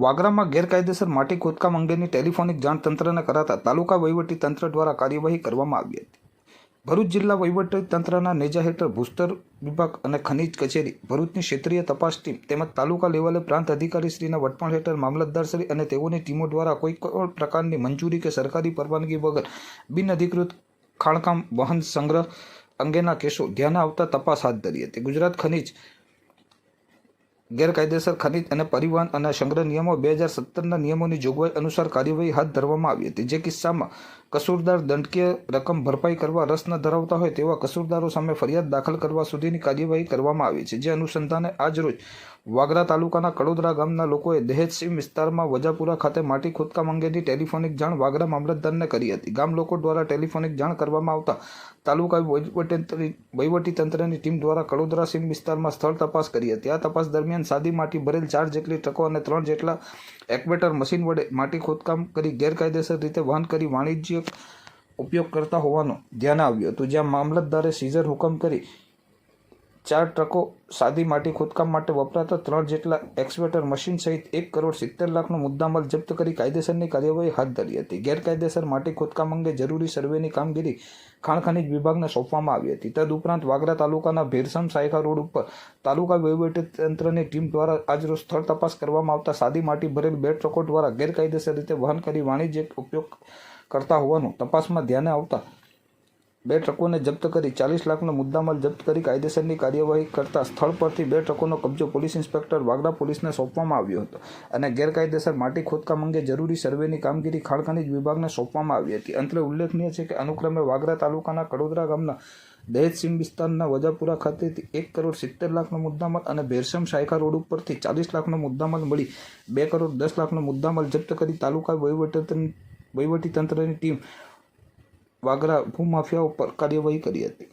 વાગરામાં ગેરકાયદેસર માટી ખોદકામ અંગેની ટેલિફોનિક જાણ તંત્રને કરાતા તાલુકા વહીવટી તંત્ર દ્વારા કાર્યવાહી કરવામાં આવી હતી. ભરૂચ જિલ્લા વહીવટી તંત્રના નેજા હેઠળ ભૂસ્તર વિભાગ અને ખનીજ કચેરી, ભરૂચની ક્ષેત્રીય તપાસ ટીમ તેમજ તાલુકા લેવલે પ્રાંત અધિકારી શ્રીના વટપણ હેઠળ મામલતદાર શ્રી અને તેઓની ટીમો દ્વારા કોઈ પણ પ્રકારની મંજૂરી કે સરકારી પરવાનગી વગર બિનઅધિકૃત ખાણકામ, વહન સંગ્રહ અંગેના કેસો ધ્યાને આવતા તપાસ હાથ ધરી હતી. ગુજરાત ખનીજ ગેરકાયદેસર ખનિજ અને પરિવહન અને સંગ્રહ નિયમો બે હજાર સત્તરના નિયમોની જોગવાઈ અનુસાર કાર્યવાહી હાથ ધરવામાં આવી હતી. જે કિસ્સામાં કસૂરદાર દંડકીય રકમ ભરપાઈ કરવા રસ ન ધરાવતા હોય તેવા કસૂરદારો સામે ફરિયાદ દાખલ કરવા સુધીની કાર્યવાહી કરવામાં આવી છે. જે અનુસંધાને આજરોજ વાગરા તાલુકાના કડોદરા ગામના લોકોએ દહેજસિંહ વિસ્તારમાં વજાપુરા ખાતે માટી ખોદકામ અંગેની ટેલિફોનિક જાણ વાગરા મામલતદારને કરી હતી. ગામ લોકો દ્વારા ટેલિફોનિક જાણ કરવામાં આવતા તાલુકા વહીવટીતંત્રની વહીવટી તંત્રની ટીમ દ્વારા કડોદરા સીમ વિસ્તારમાં સ્થળ તપાસ કરી હતી. આ તપાસ દરમિયાન સાદી માટી ભરેલ ચાર જેટલી ટ્રકો અને ત્રણ જેટલા એક્વેટર મશીન વડે માટી ખોદકામ કરી ગેરકાયદેસર રીતે વહન કરી વાણિજ્યક ઉપયોગ કરતા હોવાનું ધ્યાન આવ્યું હતું. જ્યાં મામલતદારે સીઝર હુકમ કરી ચાર ટ્રકો સાદી માટી ખોદકામ માટે વપરાતા ત્રણ જેટલા એક્સવેટર મશીન સહિત એક કરોડ સિત્તેર લાખનો મુદ્દામાલ જપ્ત કરી કાયદેસરની કાર્યવાહી હાથ ધરી હતી. ગેરકાયદેસર માટી ખોદકામ અંગે જરૂરી સર્વેની કામગીરી ખાણ વિભાગને સોંપવામાં આવી હતી. તદુપરાંત વાગરા તાલુકાના ભેરસમ સાયખા રોડ ઉપર તાલુકા વહીવટીતંત્રની ટીમ દ્વારા આજરોજ સ્થળ તપાસ કરવામાં આવતા સાદી માટી ભરેલ બે ટ્રકો દ્વારા ગેરકાયદેસર રીતે વહન કરી વાણિજ્યક ઉપયોગ કરતા હોવાનું તપાસમાં ધ્યાને આવતા બે ટ્રકોને જપ્ત કરી ચાલીસ લાખનો મુદ્દામાલ જપ્ત કરી કાયદેસરની કાર્યવાહી કરતા સ્થળ પરથી બે ટ્રકોનો કબજો પોલીસ ઇન્સ્પેક્ટર વાગડા પોલીસને સોંપવામાં આવ્યો હતો અને ગેરકાયદેસર માટી ખોદકામ અંગે જરૂરી સર્વેની કામગીરી ખાણ વિભાગને સોંપવામાં આવી હતી. અંતરે ઉલ્લેખનીય છે કે અનુક્રમે વાગરા તાલુકાના કડોદરા ગામના દહેજસિંહ વિસ્તારના વજાપુરા ખાતેથી એક કરોડ સિત્તેર લાખનો મુદ્દામાલ અને ભેરસમ શાયખા રોડ ઉપરથી ચાલીસ લાખનો મુદ્દામાલ મળી બે કરોડ દસ લાખનો મુદ્દામાલ જપ્ત કરી તાલુકા વહીવટી વહીવટી તંત્રની ટીમ વાગરા ભૂમાફિયા ઉપર કાર્યવાહી કરી હતી.